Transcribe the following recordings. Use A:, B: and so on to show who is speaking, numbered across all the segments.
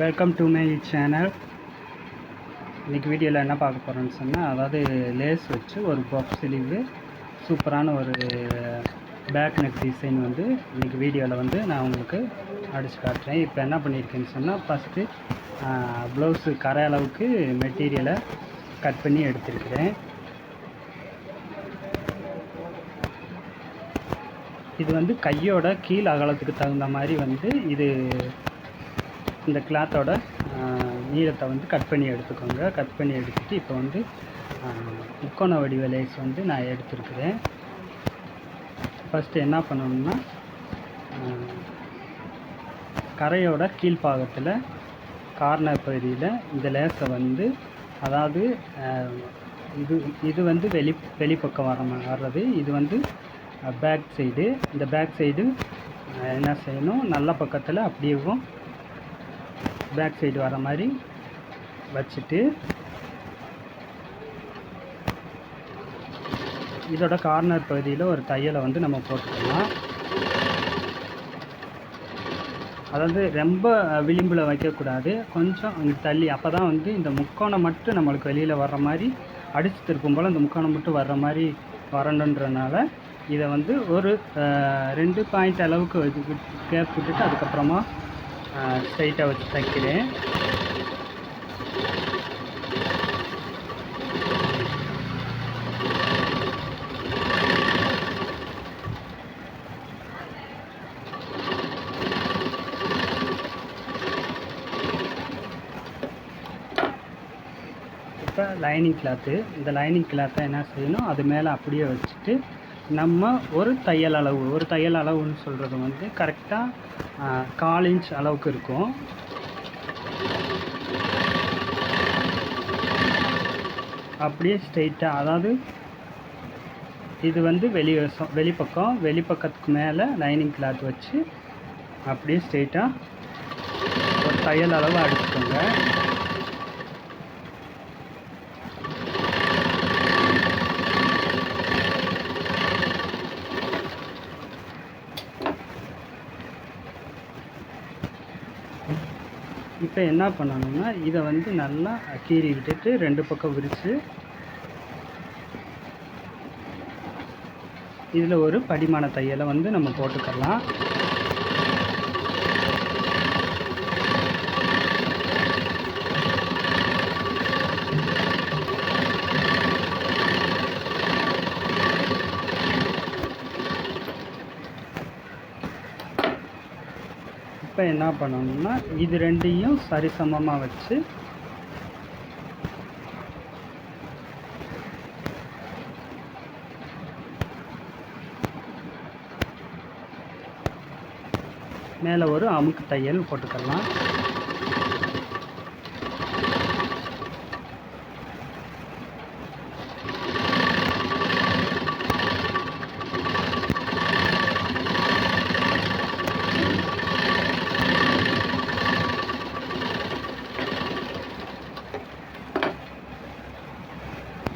A: Welcome to my channel இன்றைக்கி வீடியோவில் என்ன பார்க்க போகிறோன்னு சொன்னால் அதாவது லேஸ் வச்சு ஒரு பஃப் ஸ்லீவு சூப்பரான ஒரு பேக் நெக் டிசைன் வந்து இன்றைக்கி வீடியோவில் வந்து நான் உங்களுக்கு அடித்து காட்டுறேன். இப்போ என்ன பண்ணியிருக்கேன்னு சொன்னால் ஃபஸ்ட்டு ப்ளவுஸு கரை அளவுக்கு மெட்டீரியலை கட் பண்ணி எடுத்திருக்கிறேன். இது வந்து கையோட கீழ் அகலத்துக்கு தகுந்த மாதிரி வந்து இது இந்த கிளாத்தோட நீளத்தை வந்து கட் பண்ணி எடுத்துக்கோங்க. கட் பண்ணி எடுத்துட்டு இப்போ வந்து முக்கோண வடிவ லேஸ் வந்து நான் எடுத்துருக்குறேன். ஃபஸ்ட்டு என்ன பண்ணணும்னா கரையோட கீழ்ப்பாகத்தில் கார்னர் பகுதியில் இந்த லேஸை வந்து அதாவது இது இது வந்து வெளி வெளிப்பக்கம் வர வர்றது. இது வந்து பேக் சைடு இந்த பேக் சைடு என்ன செய்யணும்? நல்ல பக்கத்தில் அப்படியேவும் பேக் சைடு வர மாதிரி வச்சுட்டு இதோட கார்னர் பகுதியில் ஒரு தையலை வந்து நம்ம போட்டுக்கலாம். அதாவது ரொம்ப விளிம்பில் வைக்கக்கூடாது. கொஞ்சம் தள்ளி அப்போ தான் வந்து இந்த முக்கோணம் மட்டும் நம்மளுக்கு வெளியில் வர்ற மாதிரி அடித்து திருப்பும் போல் இந்த முக்கோணம் மட்டும் வர்ற மாதிரி வரணுன்றனால இதை வந்து ஒரு ரெண்டு பாயிண்ட் அளவுக்கு கேப் விட்டுட்டு அதுக்கப்புறமா ஸ்ட்ரைட்டாக வச்சு தைக்கிறேன். இப்போ லைனிங் கிளாத்து இந்த லைனிங் கிளாத்தை என்ன செய்யணும்? அது மேலே அப்படியே வச்சுட்டு நம்ம ஒரு தையல் அளவு ஒரு தையல் அளவுன்னு சொல்கிறது வந்து கரெக்டாக கால் இன்ச் அளவுக்கு இருக்கும். அப்படியே ஸ்ட்ரெயிட்டாக அதாவது இது வந்து வெளி வசம் வெளிப்பக்கம் வெளிப்பக்கத்துக்கு மேலே லைனிங் கிளாத் வச்சு அப்படியே ஸ்ட்ரெயிட்டாக ஒரு தையல் அளவு அடிச்சுக்கோங்க. இப்போ என்ன பண்ணணும்னா இதை வந்து நல்லா கீறி விட்டுட்டு ரெண்டு பக்கம் விரித்து இதில் ஒரு படிமான தையலை வந்து நம்ம போட்டுக்கலாம். என்ன பண்ணணும்னா இது ரெண்டையும் சரிசமமாக வச்சு மேலே ஒரு அமுக்கு தையல் போட்டுக்கலாம்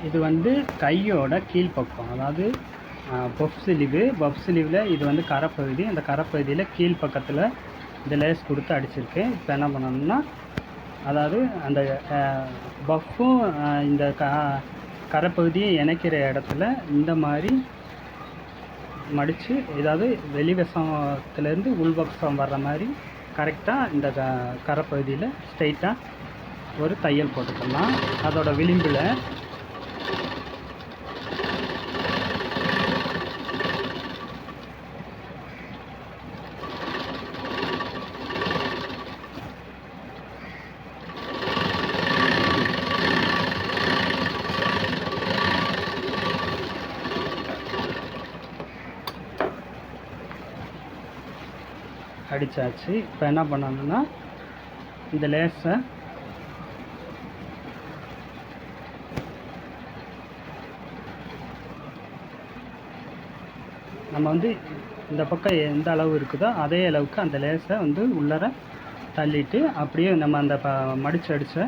A: இது வந்து கையோட கீழ்ப்பக்கம் அதாவது பஃப் ஸ்லீவு பஃப் ஸ்லீவில் இது வந்து கரைப்பகுதி. அந்த கரைப்பகுதியில் கீழ்ப்பக்கத்தில் இந்த லேஸ் கொடுத்து அடிச்சிருக்கேன் இப்போ என்ன பண்ணணும்னா அதாவது அந்த பஃப்பும் இந்த க கரைப்பகுதியை இணைக்கிற இடத்துல இந்த மாதிரி மடித்து ஏதாவது வெளிவசத்துலேருந்து உள்வசம் வர்ற மாதிரி கரெக்டாக இந்த க கரைப்பகுதியில் ஸ்ட்ரைட்டாக ஒரு தையல் போட்டுக்கலாம். அதோட விளிம்பில் அடித்தாச்சு இப்போ என்ன பண்ணணும்னா இந்த லேஸை நம்ம வந்து இந்த பக்கம் எந்த அளவு இருக்குதோ அதே அளவுக்கு அந்த லேஸை வந்து உள்ளர தள்ளிட்டு அப்படியே நம்ம அந்த ப மடிச்சு அடித்த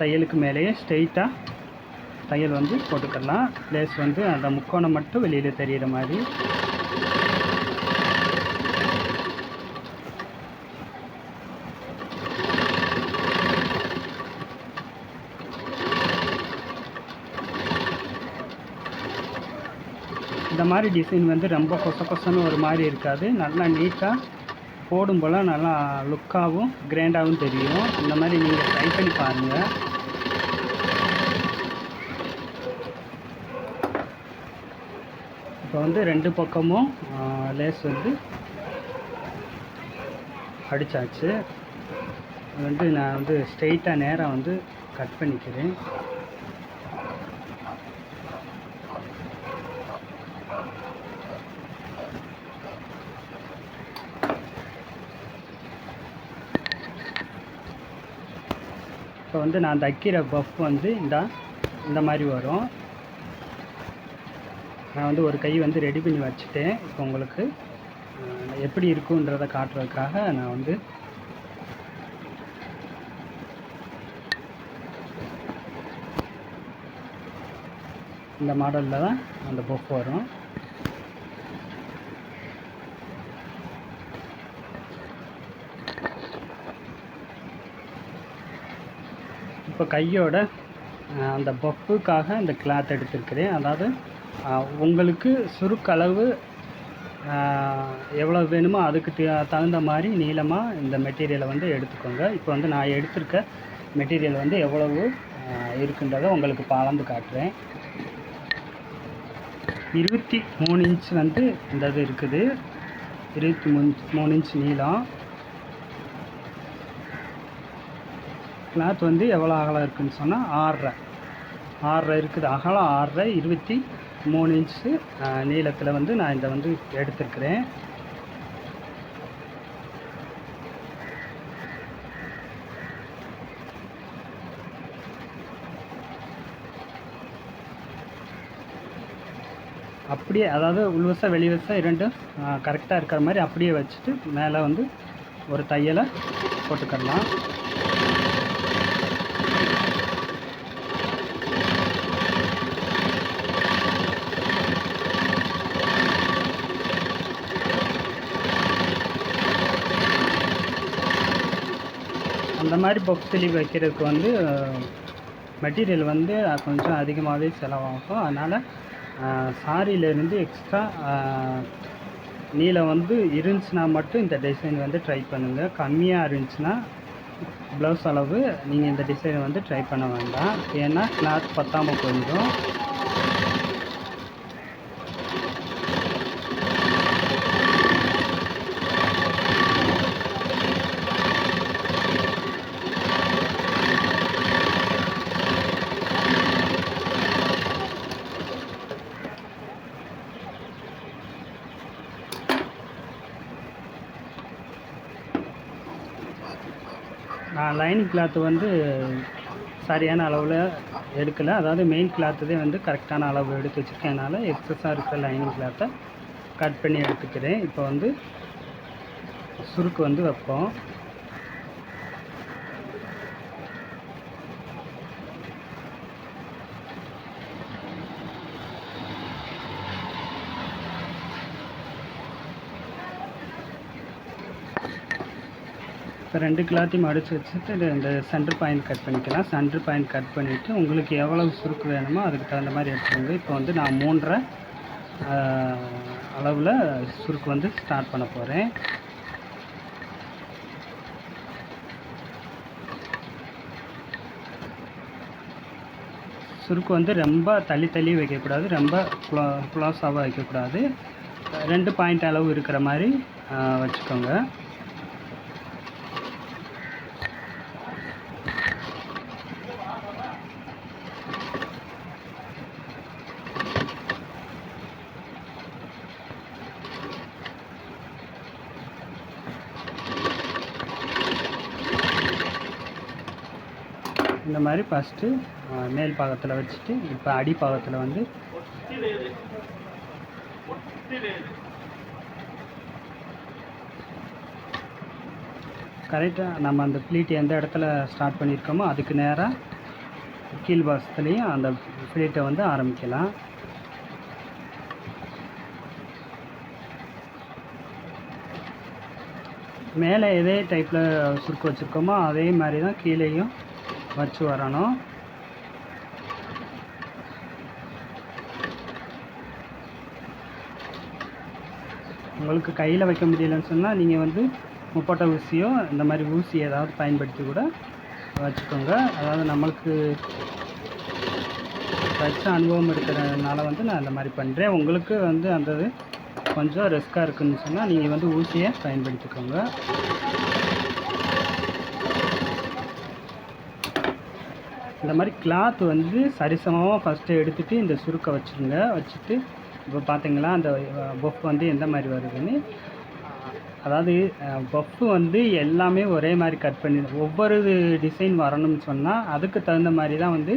A: தையலுக்கு மேலேயே ஸ்ட்ரெயிட்டாக தையல் வந்து போட்டுக்கலாம். லேஸ் வந்து அந்த முக்கோணம் மட்டும் வெளியில் தெரிகிற மாதிரி மாதிரி டிசைன் வந்து ரொம்ப கொச கொசன்னு ஒரு மாதிரி இருக்காது. நல்லா நீட்டாக போடும் போல் நல்லா லுக்காகவும் கிராண்டாகவும் தெரியும். இந்த மாதிரி நீங்கள் ட்ரை பண்ணி பாருங்கள் இப்போ வந்து ரெண்டு பக்கமும் லேஸ் வந்து அடித்தாச்சு வந்து நான் வந்து ஸ்ட்ரெயிட்டாக நேராக வந்து கட் பண்ணிக்கிறேன். இப்போ வந்து நான் தைக்கிற பஃப் வந்து இந்த இந்த மாதிரி வரும். நான் வந்து ஒரு கை வந்து ரெடி பண்ணி வச்சுட்டேன். இப்போ உங்களுக்கு எப்படி இருக்குன்றதை காட்டுறதுக்காக நான் வந்து இந்த மாடலில் தான் அந்த பஃப் வரும். இப்போ கையோட அந்த பஃப்புக்காக அந்த கிளாத் எடுத்திருக்கிறேன். அதாவது உங்களுக்கு சுருக்களவு எவ்வளோ வேணுமோ அதுக்கு த- தகுந்த மாதிரி நீளமாக இந்த மெட்டீரியலை வந்து எடுத்துக்கோங்க. இப்போ வந்து நான் எடுத்திருக்க மெட்டீரியல் வந்து எவ்வளவு இருக்குன்றதை உங்களுக்கு அளந்து காட்டுறேன். இருபத்தி மூணு இன்ச் வந்து இந்த இது இருக்குது. இருபத்தி மூணு மூணு இன்ச் நீளம். கிளாத் வந்து எவ்வளோ அகலம் இருக்குதுன்னு சொன்னால் ஆறரை ஆறரை இருக்குது. அகலம் ஆறரை இருபத்தி மூணு இன்ச்சு நீளத்தில் வந்து நான் இதை வந்து எடுத்திருக்கிறேன். அப்படியே அதாவது உள்வசம் வெளிவசம் இரண்டும் கரெக்டாக இருக்கிற மாதிரி அப்படியே வச்சுட்டு மேலே வந்து ஒரு தையலை போட்டுக்கலாம் மாதிரி பஃப் ஸ்லீவ் வைக்கிறதுக்கு வந்து மெட்டீரியல் வந்து கொஞ்சம் அதிகமாகவே செலவாகும். அதனால் சாரியிலேருந்து எக்ஸ்ட்ரா நீளம் வந்து இருந்துச்சுன்னா மட்டும் இந்த டிசைன் வந்து ட்ரை பண்ணுங்கள் கம்மியாக இருந்துச்சுன்னா ப்ளவுஸ் அளவு நீங்கள் இந்த டிசைனை வந்து ட்ரை பண்ண வேண்டாம். ஏன்னா கிளாத் பத்தாமல் போயிடும். லைனிங் கிளாத்து வந்து சரியான அளவில் எடுக்கலை. அதாவது மெயின் கிளாத்துதே வந்து கரெக்டான அளவு எடுத்து வச்சுருக்கேனால எக்ஸஸாக இருக்கிற லைனிங் கிளாத்தை கட் பண்ணி எடுத்துக்கிறேன். இப்போ வந்து சுருக்கு வந்து வைப்போம். இப்போ ரெண்டு கிளாத்தையும் மடித்து வச்சுட்டு இந்த சென்டர் பாயிண்ட் கட் பண்ணிக்கலாம். சென்டர் பாயிண்ட் கட் பண்ணிவிட்டு உங்களுக்கு எவ்வளவு சுருக்கு வேணுமோ அதுக்கு தகுந்த மாதிரி எடுத்துக்கோங்க. இப்போ வந்து நான் மூன்றரை அளவில் சுருக்கு வந்து ஸ்டார்ட் பண்ண போகிறேன் சுருக்கு வந்து ரொம்ப தள்ளி தள்ளி வைக்கக்கூடாது. ரொம்ப குளோ க்ளோஸாகவும் வைக்கக்கூடாது. ரெண்டு பாயிண்ட் அளவு இருக்கிற மாதிரி வச்சுக்கோங்க. இந்த மாதிரி ஃபஸ்ட்டு மேல் பாகத்தில் வச்சுட்டு இப்போ அடி பாகத்தில் வந்து கரெக்டாக நம்ம அந்த ப்ளீட் எந்த இடத்துல ஸ்டார்ட் பண்ணியிருக்கோமோ அதுக்கு நேராக கீழ் பாசத்துலேயும் அந்த ப்ளீட்டை வந்து ஆரம்பிக்கலாம். மேலே எதே டைப்பில் சுருக்கு வச்சுருக்கோமோ அதே மாதிரி தான் கீழேயும் வச்சு வரணும். உங்களுக்கு கையில் வைக்க முடியலன்னு சொன்னால் நீங்கள் வந்து முப்பட்டை ஊசியோ இந்த மாதிரி ஊசி ஏதாவது பயன்படுத்தி கூட வச்சுக்கோங்க. அதாவது நம்மளுக்கு வச்ச அனுபவம் இருக்கிறதுனால வந்து நான் இந்த மாதிரி பண்ணுறேன் உங்களுக்கு வந்து அந்த இது கொஞ்சம் ரிஸ்க்காக இருக்குன்னு சொன்னால் நீங்கள் வந்து ஊசியை பயன்படுத்திக்கோங்க. இந்த மாதிரி கிளாத் வந்து சரிசமமாக ஃபஸ்ட்டு எடுத்துகிட்டு இந்த சுருக்கை வச்சுருங்க. வச்சுட்டு இப்போ பார்த்தீங்களா அந்த பஃப் வந்து எந்த மாதிரி வருதுன்னு? அதாவது பஃப்பு வந்து எல்லாமே ஒரே மாதிரி கட் பண்ணி ஒவ்வொரு டிசைன் வரணும்னு சொன்னால் அதுக்கு தகுந்த மாதிரி தான் வந்து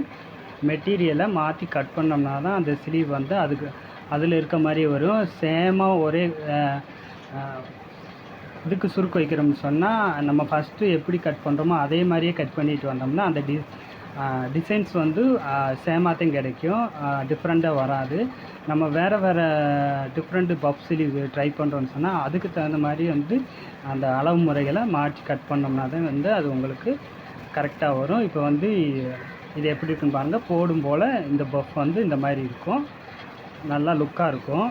A: மெட்டீரியலை மாற்றி கட் பண்ணோம்னா தான் அந்த ஸ்லீவ் வந்து அதுக்கு அதில் இருக்க மாதிரி வரும். சேமாக ஒரே இதுக்கு சுருக்கு வைக்கிறோம்னு சொன்னால் நம்ம ஃபஸ்ட்டு எப்படி கட் பண்ணுறோமோ அதே மாதிரியே கட் பண்ணிட்டு வந்தோம்னா அந்த டி டிசைன்ஸ் வந்து சேமாத்தையும் கிடைக்கும். டிஃப்ரெண்ட்டாக வராது. நம்ம வேறு வேறு டிஃப்ரெண்ட்டு பப் ஸ்லீவ் ட்ரை பண்ணுறோம்னு சொன்னால் அதுக்கு தகுந்த மாதிரி வந்து அந்த அளவு முறைகளை மாற்றி கட் பண்ணோம்னா தான் வந்து அது உங்களுக்கு கரெக்டாக வரும். இப்போ வந்து இது எப்படி இருக்குன்னு பாருங்கள் போடும் போல் இந்த பஃப் வந்து இந்த மாதிரி இருக்கும். நல்லா லுக்காக இருக்கும்.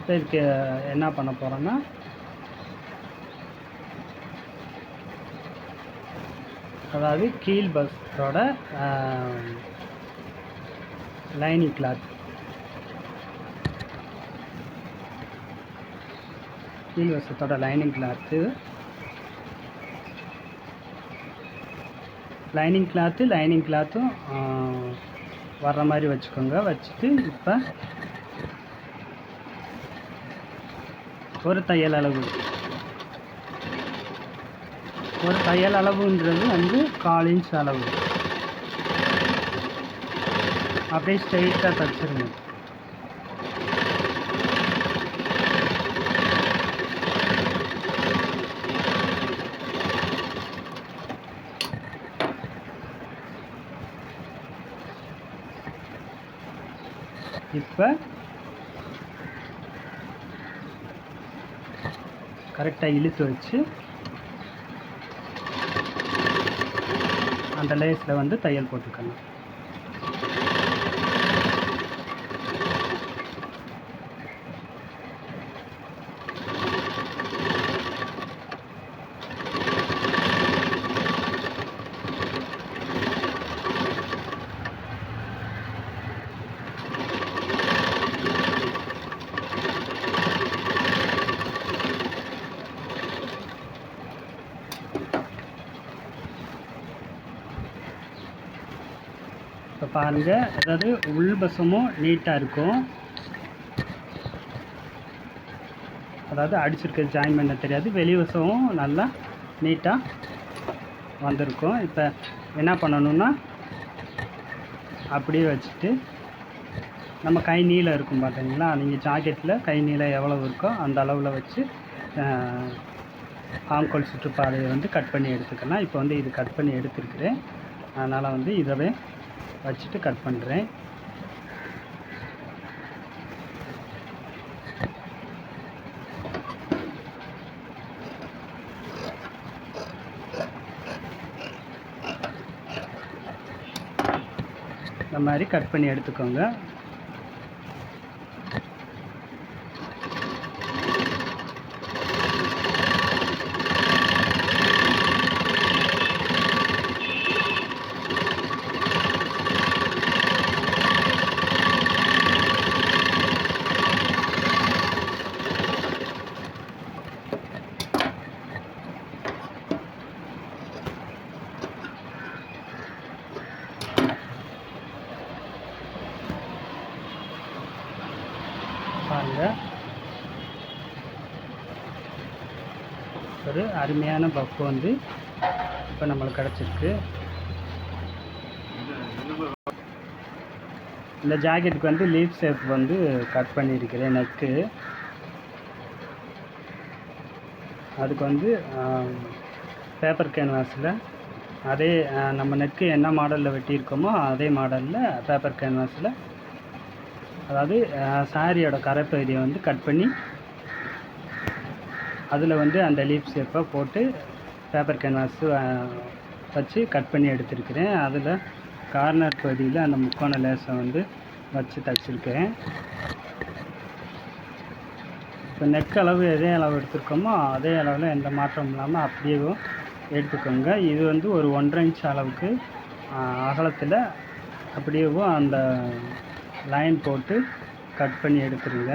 A: இப்போ இதுக்கு என்ன பண்ண போகிறோன்னா அதாவது கீழ் பஸ்ஸோட லைனிங் கிளாத் கீழ் வசத்தோட lining cloth lining cloth lining கிளாத்தும் வர்ற மாதிரி வச்சுக்கோங்க. வச்சுட்டு இப்போ ஒரு தையல் அளவு. ஒரு தையல் அளவுன்றது வந்து கால் இன்ச் அளவு. அப்படியே ஸ்ட்ரைட்டாக தச்சிருங்க. இப்போ கரெக்டாக இழுத்து வச்சு அந்த லேஸில் வந்து தையல் போட்டுக்கலாம் இப்போ பாருங்கள் அதாவது உள்பசமும் நீட்டாக இருக்கும். அதாவது அடிச்சிருக்க ஜாயின் பண்ண தெரியாது. வெளிவசமும் நல்லா நீட்டாக வந்திருக்கும். இப்போ என்ன பண்ணணும்னா அப்படியே வச்சுட்டு நம்ம கை நீளம் இருக்கும் பார்த்தீங்களா நீங்கள் ஜாக்கெட்டில் கை நீளம் எவ்வளோ இருக்கோ அந்த அளவில் வச்சு ஆம்கோல் சுற்றுப்பாதையை வந்து கட் பண்ணி எடுத்துக்கலாம். இப்போ வந்து இது கட் பண்ணி எடுத்துருக்குறேன். அதனால் வந்து இதவே வச்சுட்டு கட் பண்ணுறேன் இந்த மாதிரி கட் பண்ணி எடுத்துக்கோங்க பாருங்க ஒரு அருமையான பப்பு வந்து இப்போ நம்மளுக்கு கிடச்சிருக்கு. இந்த ஜாக்கெட்டுக்கு வந்து லீஃப் ஷேப் வந்து கட் பண்ணியிருக்கிறேன் நெக்கு. அதுக்கு வந்து பேப்பர் கேன்வாஸில் அதே நம்ம நெக்கு என்ன மாடலில் வெட்டியிருக்கோமோ அதே மாடலில் பேப்பர் கேன்வாஸில் அதாவது சாரியோட கரைப்பகுதியை வந்து கட் பண்ணி அதில் வந்து அந்த லீப் ஷேப்பை போட்டு பேப்பர் கேன்வாஸு வச்சு கட் பண்ணி எடுத்திருக்கிறேன். அதில் கார்னர் பகுதியில் அந்த முக்கோண லேசை வந்து வச்சு தைச்சிருக்கிறேன் இப்போ நெக் அளவு எதே அளவு எடுத்திருக்கோமோ அதே அளவில் எந்த மாற்றமும் இல்லாமல் அப்படியே எடுத்துக்கோங்க. இது வந்து ஒரு ஒன்றரை இன்ச் அளவுக்கு அகலத்தில் அப்படியேவும் அந்த லைன் போட்டு கட் பண்ணி எடுத்துருங்க.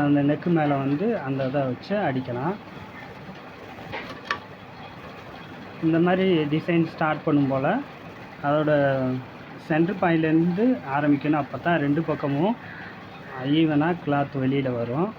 A: அந்த நெக்கு மேலே வந்து அந்த இதை வச்சு அடிக்கலாம். இந்த மாதிரி டிசைன் ஸ்டார்ட் பண்ணும் போல் அதோட சென்டர் பாயிண்ட்லேருந்து ஆரம்பிக்கணும். அப்போ தான் ரெண்டு பக்கமும் ஈவனாக கிளாத் வெளியில் வரும்.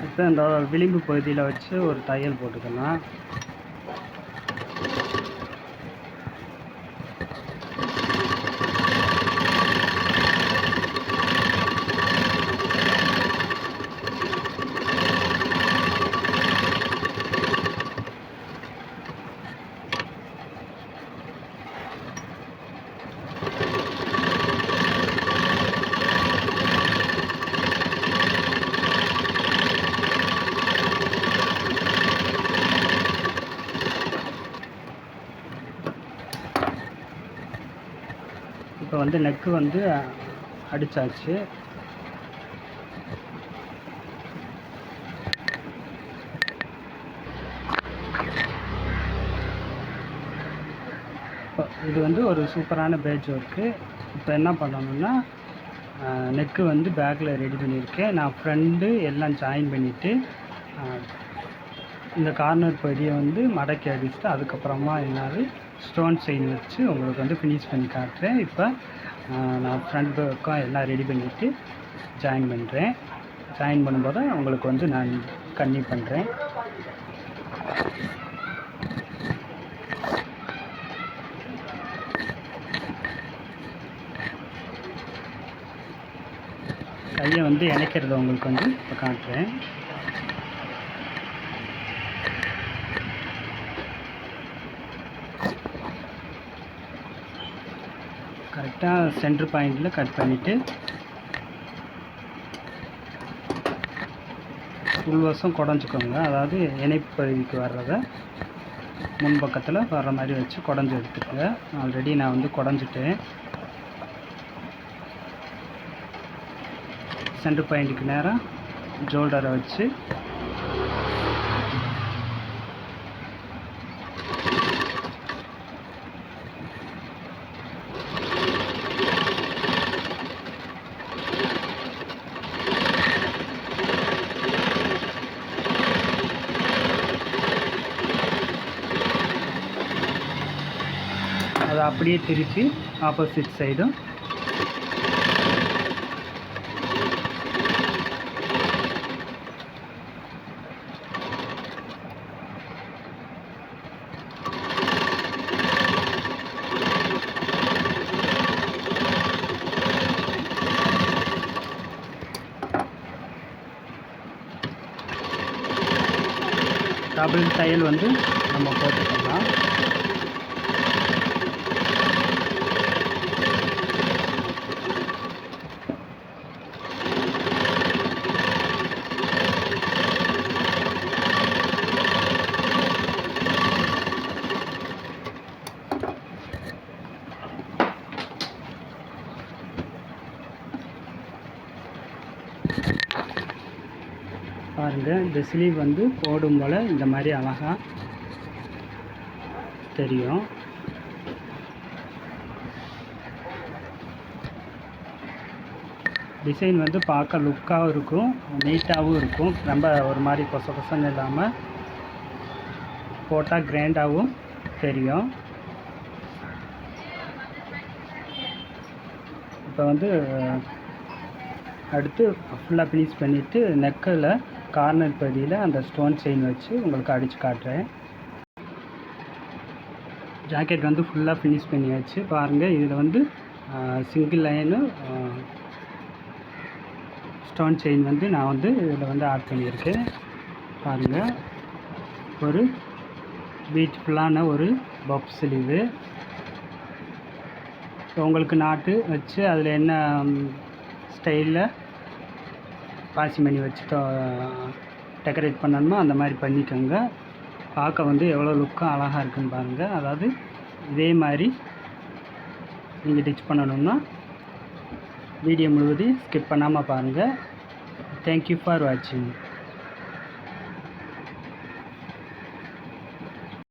A: இப்போ இந்த விளிம்பு பகுதியில் வச்சு ஒரு தையல் போட்டுக்கலாம். இப்போ வந்து நெக்கு வந்து அடித்தாச்சு இப்போ இது வந்து ஒரு சூப்பரான பேட்ச் ஒர்க்கு இப்போ என்ன பண்ணணும்னா நெக்கு வந்து பேக்கில் ரெடி பண்ணியிருக்கேன். நான் ஃப்ரெண்டு எல்லாம் ஜாயின் பண்ணிவிட்டு இந்த கார்னர் படியை வந்து மடக்கி அடிச்சுட்டு அதுக்கப்புறமா என்னாவது ஸ்டோன் செயின் வச்சு உங்களுக்கு வந்து ஃபினிஷ் பண்ணி காட்டுறேன். இப்போ நான் ஃப்ரண்ட் பக்கம் எல்லாம் ரெடி பண்ணிவிட்டு ஜாயின் பண்ணுறேன் ஜாயின் பண்ணும்போது உங்களுக்கு வந்து நான் கன்னி பண்ணுறேன் கையை வந்து இணைக்கிறது உங்களுக்கு வந்து இப்போ காட்டுறேன். கரெக்டாக சென்டர் பாயிண்டில் கட் பண்ணிவிட்டு உள்வசம் குடஞ்சிக்கோங்க. அதாவது இணைப்பு பகுதிக்கு வர்றத முன்பக்கத்தில் வர்ற மாதிரி வச்சு குடஞ்சி எடுத்துக்கோங்க. ஆல்ரெடி நான் வந்து குடஞ்சிட்டேன். சென்டர் பாயிண்ட்டுக்கு நேராக ஜோல்டரை வச்சு அதை அப்படியே திருப்பி ஆப்போசிட் சைடும் டபுள் தையல் வந்து நம்ம போட்டுக்கலாம். பாருங்கள் இந்த ஸ்லீவ் வந்து போடும் போல் இந்த மாதிரி அழகாக தெரியும். டிசைன் வந்து பார்க்க லுக்காகவும் இருக்கும் நீட்டாகவும் இருக்கும். ரொம்ப ஒரு மாதிரி கொச கொசன்னு இல்லாமல் போட்டால் கிராண்டாகவும் தெரியும். இப்போ வந்து அடுத்து ஃபுல்லாக ஃபினிஷ் பண்ணிவிட்டு நெக்கில் கார்னர் பகுதியில் அந்த ஸ்டோன் செயின் வச்சு உங்களுக்கு அடித்து காட்டுறேன். ஜாக்கெட் வந்து ஃபுல்லாக ஃபினிஷ் பண்ணியாச்சு. பாருங்கள் இதில் வந்து சிங்கிள் லைனு ஸ்டோன் செயின் வந்து நான் வந்து இதில் வந்து ஆட் பண்ணியிருக்கேன். பாருங்கள் ஒரு பியூட்டிஃபுல்லான ஒரு பப் ஸ்லீவு உங்களுக்கு நாட்டு வச்சு அதில் என்ன ஸ்டைலில் பாசி மணி வச்சு டெக்கரேட் பண்ணணுமோ அந்த மாதிரி பண்ணிக்கோங்க. பார்க்க வந்து எவ்வளோ லுக்கும் அழகாக இருக்குன்னு பாருங்கள் அதாவது இதே மாதிரி நீங்கள் டிச் பண்ணணும்னா வீடியோ முழுவதும் ஸ்கிப் பண்ணாமல் பாருங்கள் தேங்க்யூ ஃபார் வாட்சிங்